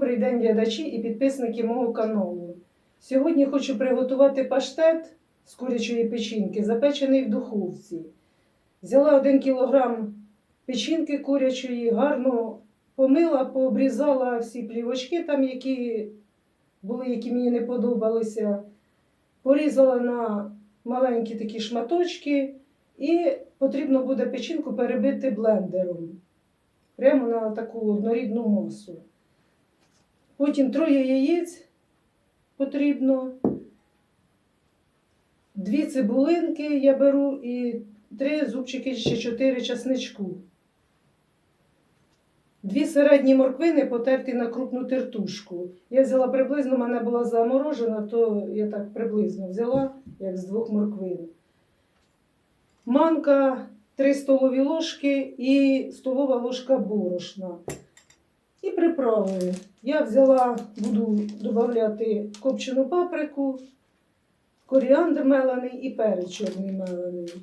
Добрий день, глядачі і підписники мого каналу. Сьогодні хочу приготувати паштет з курячої печінки, запечений в духовці. Взяла 1 кг печінки курячої, гарно помила, пообрізала всі плівочки, там, які були, які мені не подобалися. Порізала на маленькі такі шматочки, і потрібно буде печінку перебити блендером. Прямо на таку однорідну масу. Потім троє яєць потрібно. Дві цибулинки я беру і три зубчики чи чотири часничку. Дві середні морквини потерті на крупну тертушку. Я взяла приблизно, в мене була заморожена, то я так приблизно взяла, як з двох морквин. Манка, 3 столові ложки і столова ложка борошна. І приправи. Я взяла, буду додати копчену паприку, коріандр мелений і перець чорний мелений.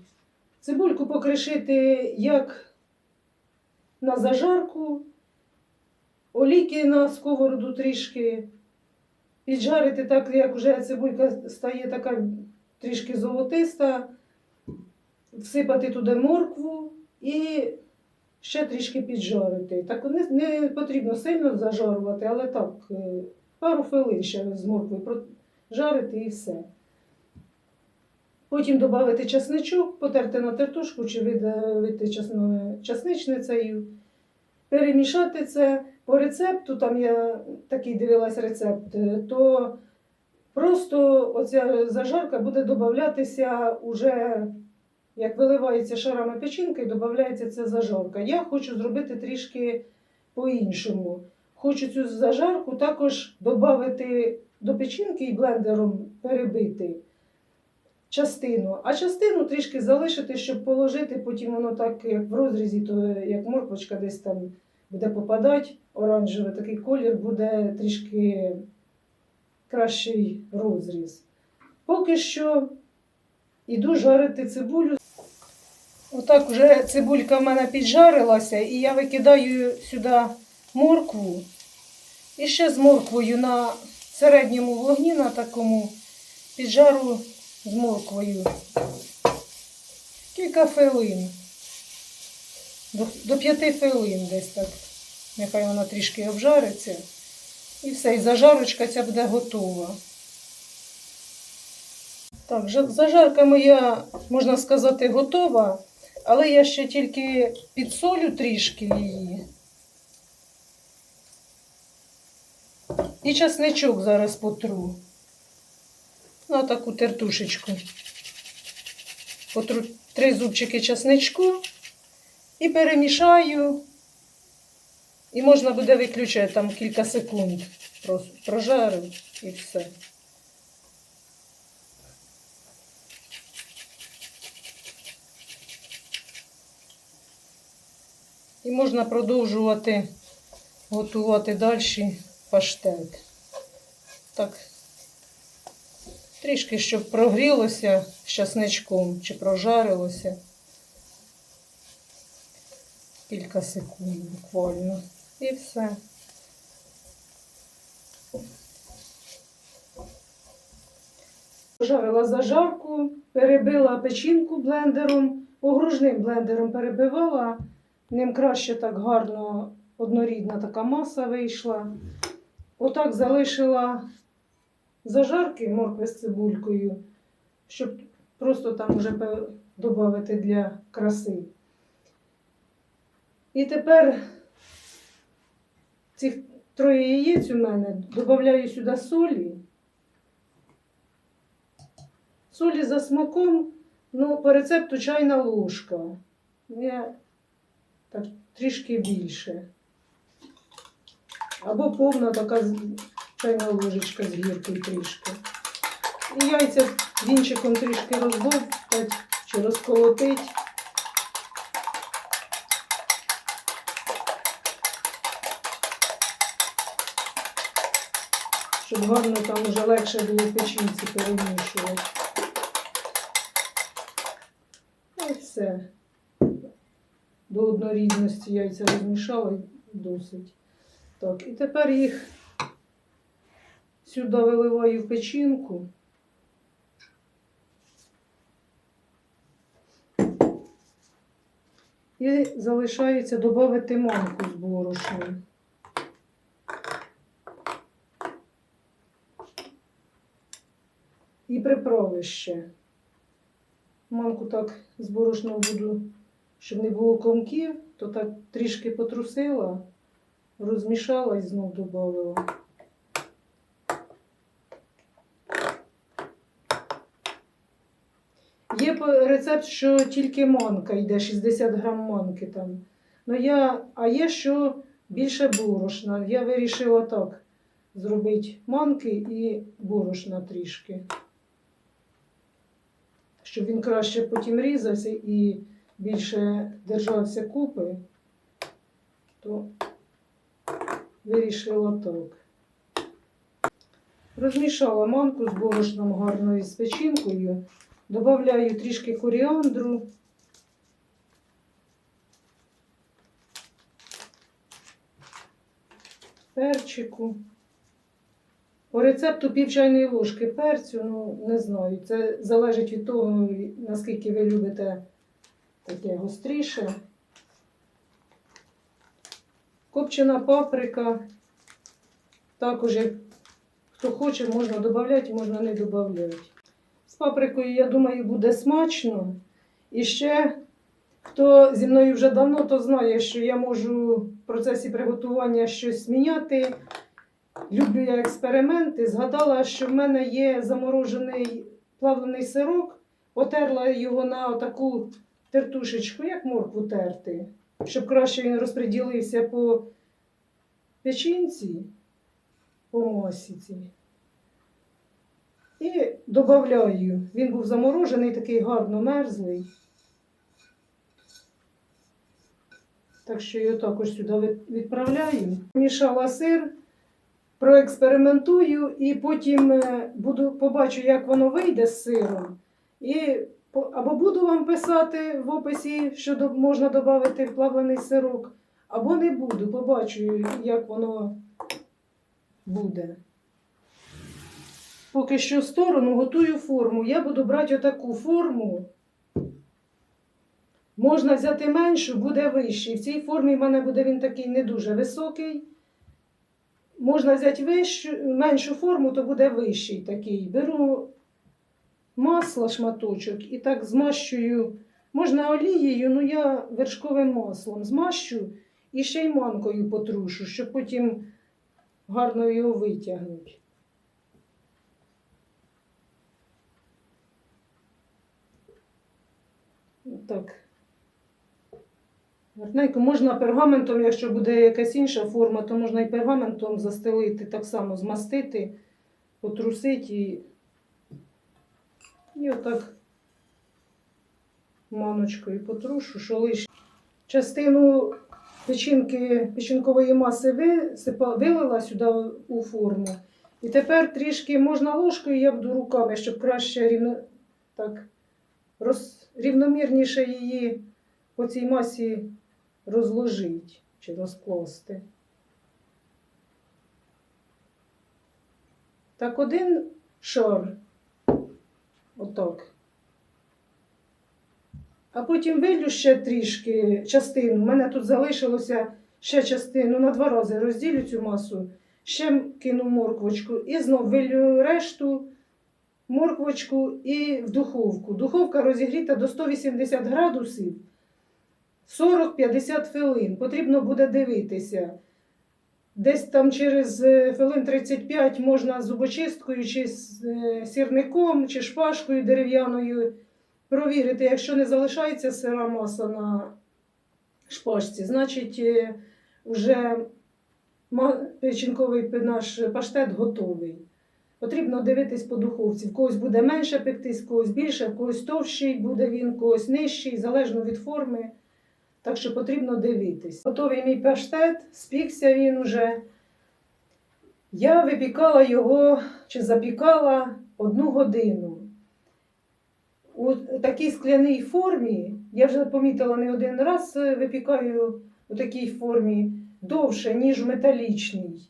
Цибульку покришити як на зажарку, олійки на сковороду трішки, піджарити так, як вже цибулька стає така трішки золотиста, всипати туди моркву і ще трішки піджарити. Так не, не потрібно сильно зажарувати, але так, е, пару хвилин ще з морквою прожарити і все. Потім додати часничок, потерти на тертушку чи видавити часничницею, перемішати це по рецепту, там я такий дивилась рецепт, е, то просто оця зажарка буде додатися уже як виливається шарами печінки, додається ця зажарка. Я хочу зробити трішки по-іншому. Хочу цю зажарку також додати до печінки і блендером перебити частину, а частину трішки залишити, щоб положити, потім воно так, як в розрізі, то як морквочка десь там буде попадати, оранжевий такий колір, буде трішки кращий розріз. Поки що іду жарити цибулю. Отак вже цибулька в мене піджарилася, і я викидаю сюди моркву. І ще з морквою на середньому вогні, на такому піджару з морквою. Кілька хвилин. До, п'яти хвилин десь так. Нехай вона трішки обжариться. І все, і зажарочка ця буде готова. Так, зажарка моя, можна сказати, готова, але я ще тільки підсолю трішки її. І часничок зараз потру. На таку тертушечку. Потру три зубчики часничку і перемішаю. І можна буде виключати там кілька секунд. Просто прожарив і все. І можна продовжувати готувати далі паштет. Так, трішки, щоб прогрілося з часничком чи прожарилося. Кілька секунд буквально. І все. Пожарила зажарку, перебила печінку блендером, огружним блендером перебивала. Ним краще так гарно однорідна така маса вийшла. Отак залишила зажарки моркви з цибулькою, щоб просто там вже додати для краси. І тепер цих троє яєць у мене додаю сюди солі. Солі за смаком, ну, по рецепту чайна ложка. Я так трішки більше. Або повна така чайна ложечка з гіркою трішки. І яйця вінчиком трішки розбовтать чи розколотить. Щоб гарно там уже легше було печінці перемішувати. І все. До однорідності яйця розмішали досить. Так, і тепер їх Сюди виливаю в печінку. І залишається додати манку з борошном. І приправи ще. Манку так з борошном буду, щоб не було комків, то так трішки потрусила, розмішала і знов додала. Є рецепт, що тільки манка йде, 60 грам манки там. Ну я, а є що більше борошна. Я вирішила так зробити манки і борошна трішки. Щоб він краще потім різався і більше держався купи, то вирішила так. Розмішала манку з борошном гарно і з печінкою. Добавляю трішки коріандру. Перчику. По рецепту пів чайної ложки перцю, ну не знаю. Це залежить від того, наскільки ви любите таке гостріше. Копчена паприка. Також, хто хоче, можна додати, можна не додати. З паприкою, я думаю, буде смачно. І ще, хто зі мною вже давно, то знає, що я можу в процесі приготування щось міняти. Люблю я експерименти. Згадала, що в мене є заморожений плавлений сирок, потерла його на таку тертушечку, як моркву терти, щоб краще він розподілився по печінці, по масіці. І додаю. Він був заморожений, такий гарно мерзлий. Так що його також сюди відправляю. Мішала сир, проекспериментую і потім е, буду, побачу, як воно вийде з сиром. І або буду вам писати в описі, що можна додати плавлений сирок, або не буду. Побачу, як воно буде. Поки що сторону готую форму. Я буду брати отаку форму. Можна взяти меншу, буде вищий. В цій формі в мене буде він такий не дуже високий. Можна взяти вищу, меншу форму, то буде вищий такий. Беру масло, шматочок і так змащую. Можна олією, ну я вершковим маслом змащу і ще й манкою потрушу, щоб потім гарно його витягнути. Так. Гарненько. Можна пергаментом, якщо буде якась інша форма, то можна і пергаментом застелити, так само змастити, потрусити і, і отак маночкою потрушу, що лише. Частину печінки, печінкової маси висипа, вилила сюди у форму. І тепер трішки можна ложкою, я буду руками, щоб краще рівно, так, роз, рівномірніше її по цій масі розложити чи розкласти. Так, один шар. Отак. А потім вилю ще трішки частину. У мене тут залишилося ще частину на два рази розділю цю масу, ще кину морквочку і знов вилю решту морквочку і в духовку. Духовка розігріта до 180 градусів 40-50 хвилин. Потрібно буде дивитися. Десь там через е, хвилин 35 можна зубочисткою, чи е, сірником, чи шпажкою дерев'яною провірити, якщо не залишається сира маса на шпажці, значить е, вже печінковий наш паштет готовий. Потрібно дивитись по духовці. В когось буде менше пектись, в когось більше, в когось товщий буде він, в когось нижчий, залежно від форми. Так що потрібно дивитись. Готовий мій паштет, спікся він уже. Я випікала його чи запікала одну годину. У такій скляній формі, я вже помітила не один раз, випікаю у такій формі довше, ніж в металічній.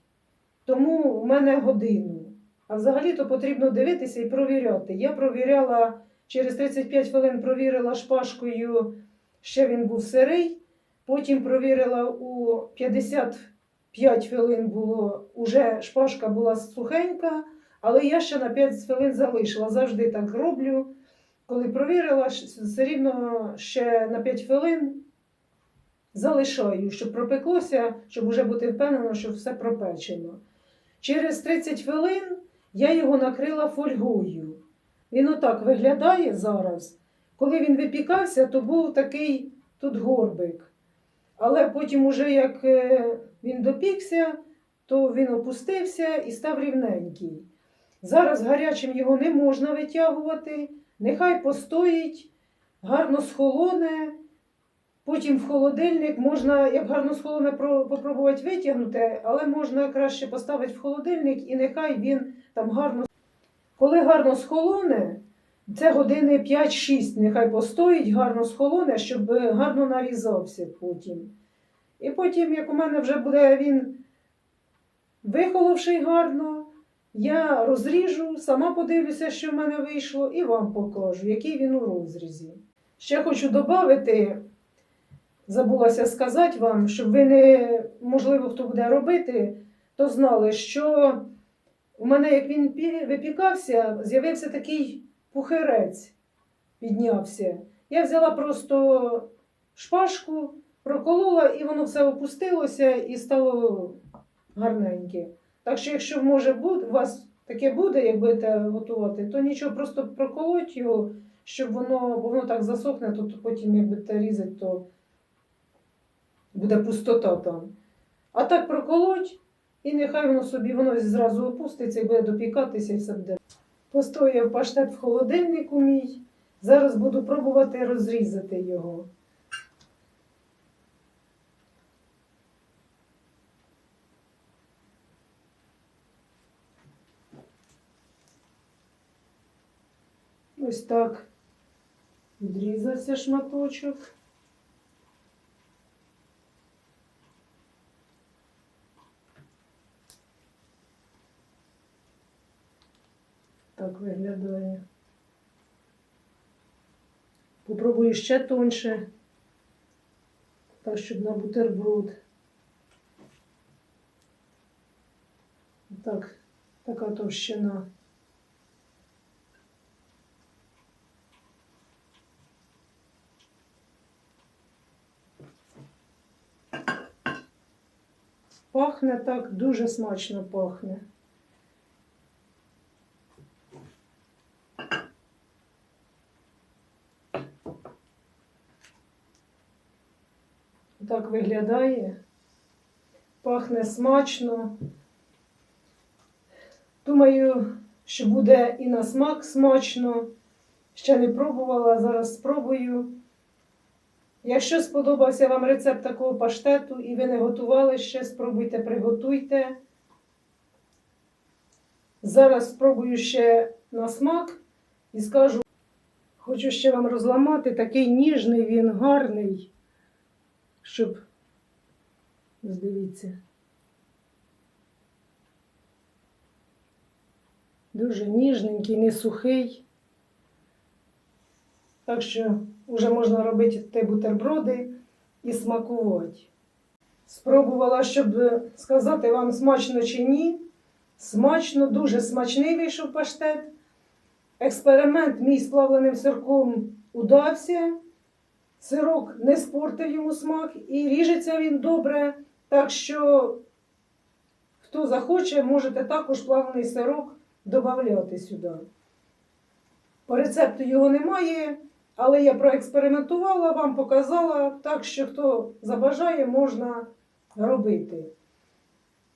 Тому в мене годину. А взагалі-то потрібно дивитися і провіряти. Я провіряла через 35 хвилин провірила шпажкою, ще він був сирий. Потім провірила у 55 хвилин було, уже шпажка була сухенька, але я ще на 5 хвилин залишила. Завжди так роблю. Коли провірила, все рівно ще на 5 хвилин залишаю, щоб пропеклося, щоб вже бути впевнена, що все пропечено. Через 30 хвилин я його накрила фольгою. Він отак виглядає зараз. Коли він випікався, то був такий тут горбик. Але потім, уже як е, він допікся, то він опустився і став рівненький. Зараз гарячим його не можна витягувати, нехай постоїть, гарно схолоне. Потім в холодильник можна, як гарно схолоне, про- попробувати витягнути, але можна краще поставити в холодильник і нехай він там гарно. Коли гарно схолоне, це години 5-6, нехай постоїть, гарно схолоне, щоб гарно нарізався потім. І потім, як у мене вже буде він вихоловший гарно, я розріжу, сама подивлюся, що в мене вийшло, і вам покажу, який він у розрізі. Ще хочу додати, забулася сказати вам, щоб ви не, можливо, хто буде робити, то знали, що у мене, як він випікався, з'явився такий пухирець, піднявся. Я взяла просто шпажку, проколола, і воно все опустилося і стало гарненьке. Так що, якщо може у вас таке буде, як будете готувати, то нічого, просто проколоть його, щоб воно, бо воно так засохне, то, потім, як будете різати, то буде пустота там. А так проколоть, і нехай воно собі воно зразу опуститься і буде допікатися, і все буде. Постояв паштет в холодильнику мій. Зараз буду пробувати розрізати його. Ось так відрізався шматочок. Так виглядає. Попробую ще тоньше, так, щоб на бутерброд. Так, така товщина. Пахне так, дуже смачно пахне. Так виглядає. Пахне смачно. Думаю, що буде і на смак смачно. Ще не пробувала, зараз спробую. Якщо сподобався вам рецепт такого паштету і ви не готували ще, спробуйте, приготуйте. Зараз спробую ще на смак і скажу, хочу ще вам розламати, такий ніжний він, гарний, щоб, ось дивіться, дуже ніжненький, не сухий. Так що вже можна робити те бутерброди і смакувати. Спробувала, щоб сказати вам смачно чи ні. Смачно, дуже смачний вийшов паштет. Експеримент мій з плавленим сирком удався. Сирок не спортив йому смак і ріжеться він добре. Так що, хто захоче, можете також плавлений сирок додати сюди. По рецепту його немає, але я проекспериментувала, вам показала, так що хто забажає, можна робити.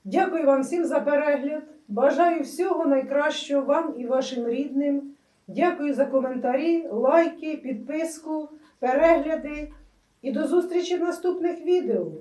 Дякую вам всім за перегляд. Бажаю всього найкращого вам і вашим рідним. Дякую за коментарі, лайки, підписку, перегляди і до зустрічі в наступних відео.